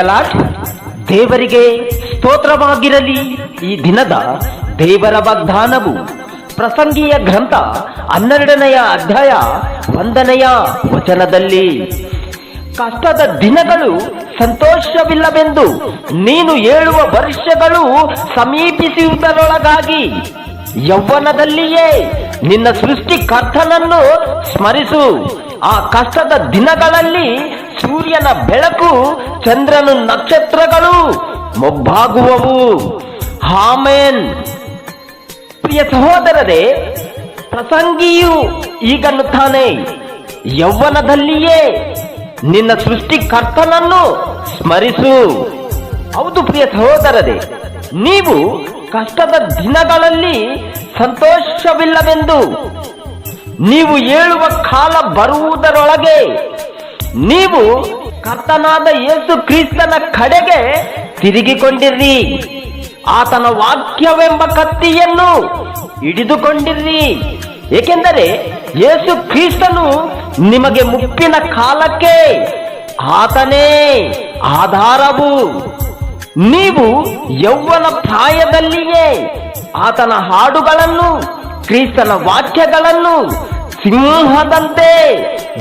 Lord ದೇವರಿಗೆ ಸ್ತೋತ್ರವಾಗಿರಲಿ ಈ ದಿನದ ದೇವರ ವಾಗ್ದಾನವು. ಪ್ರಸಂಗೀಯ ಗ್ರಂಥ ಹನ್ನೆರಡನೆಯ ಅಧ್ಯಾಯ ಒಂದನೆಯ ವಚನದಲ್ಲಿ, ಕಷ್ಟದ ದಿನಗಳು ಸಂತೋಷವಿಲ್ಲವೆಂದು ನೀನು ಹೇಳುವ ವರ್ಷಗಳು ಸಮೀಪಿಸುವುದರೊಳಗಾಗಿ, ಯೌವನದಲ್ಲಿಯೇ ನಿನ್ನ ಸೃಷ್ಟಿಕರ್ತನನ್ನು ಸ್ಮರಿಸು. ಆ ಕಷ್ಟದ ದಿನಗಳಲ್ಲಿ ಸೂರ್ಯನ ಬೆಳಕು, ಚಂದ್ರನು ನಕ್ಷತ್ರಗಳು ಮೊಬ್ಬಾಗುವವು. ಹಾಮೇನ್ ಪ್ರಿಯ ಸಹೋದರರೇ, ಪ್ರಸಂಗಿಯು ಈಗನ್ನುತ್ತಾನೆ. ಯೌವನದಲ್ಲಿಯೇ ನಿನ್ನ ಸೃಷ್ಟಿಕರ್ತನನ್ನು ಸ್ಮರಿಸು. ಹೌದು ಪ್ರಿಯ ಸಹೋದರರೇ, ನೀವು ಕಷ್ಟದ ದಿನಗಳಲ್ಲಿ ಸಂತೋಷವಿಲ್ಲವೆಂದು ನೀವು ಹೇಳುವ ಕಾಲ ಬರುವುದರೊಳಗೆ ನೀವು ಕರ್ತನಾದ ಯೇಸು ಕ್ರಿಸ್ತನ ಕಡೆಗೆ ತಿರುಗಿಕೊಂಡಿರ್ರಿ ಆತನ ವಾಕ್ಯವೆಂಬ ಕತ್ತಿಯನ್ನು ಹಿಡಿದುಕೊಂಡಿರ್ರಿ ಏಕೆಂದರೆ ಯೇಸು ಕ್ರಿಸ್ತನು ನಿಮಗೆ ಮುಪ್ಪಿನ ಕಾಲಕ್ಕೆ ಆತನೇ ಆಧಾರವು. ನೀವು ಯೌವನ ಪ್ರಾಯದಲ್ಲಿಯೇ ಆತನ ಹಾಡುಗಳನ್ನು, ಕ್ರಿಸ್ತನ ವಾಕ್ಯಗಳನ್ನು ಸಿಂಹದಂತೆ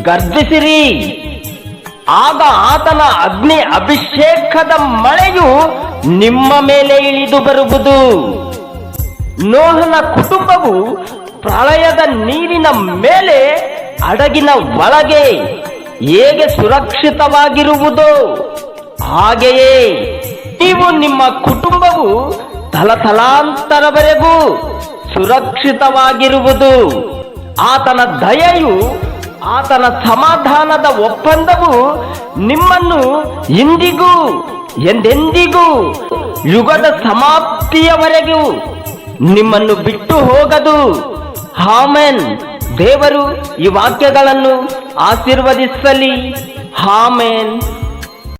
ಗರ್ಜಿಸಿರಿ. ಆಗ ಆತನ ಅಗ್ನಿ ಅಭಿಷೇಕದ ಮಳೆಯು ನಿಮ್ಮ ಮೇಲೆ ಇಳಿದು ಬರುವುದು. ನೋಹನ ಕುಟುಂಬವು ಪ್ರಳಯದ ನೀರಿನ ಮೇಲೆ ಹಡಗಿನ ಒಳಗೆ ಹೇಗೆ ಸುರಕ್ಷಿತವಾಗಿರುವುದೋ ಹಾಗೆಯೇ ನೀವು ನಿಮ್ಮ ಕುಟುಂಬವು ತಲತಲಾಂತರವರೆಗೂ ಸುರಕ್ಷಿತವಾಗಿರುವುದು. ಆತನ ದಯೆಯು, ಆತನ ಸಮಾಧಾನದ ಒಪ್ಪಂದವು ನಿಮ್ಮನ್ನು ಇಂದಿಗೂ ಎಂದೆಂದಿಗೂ ಯುಗದ ಸಮಾಪ್ತಿಯವರೆಗೂ ನಿಮ್ಮನ್ನು ಬಿಟ್ಟು ಹೋಗದು. ಹಾಮೆನ್ ದೇವರು ಈ ವಾಕ್ಯಗಳನ್ನು ಆಶೀರ್ವದಿಸಲಿ. ಹಾಮೆನ್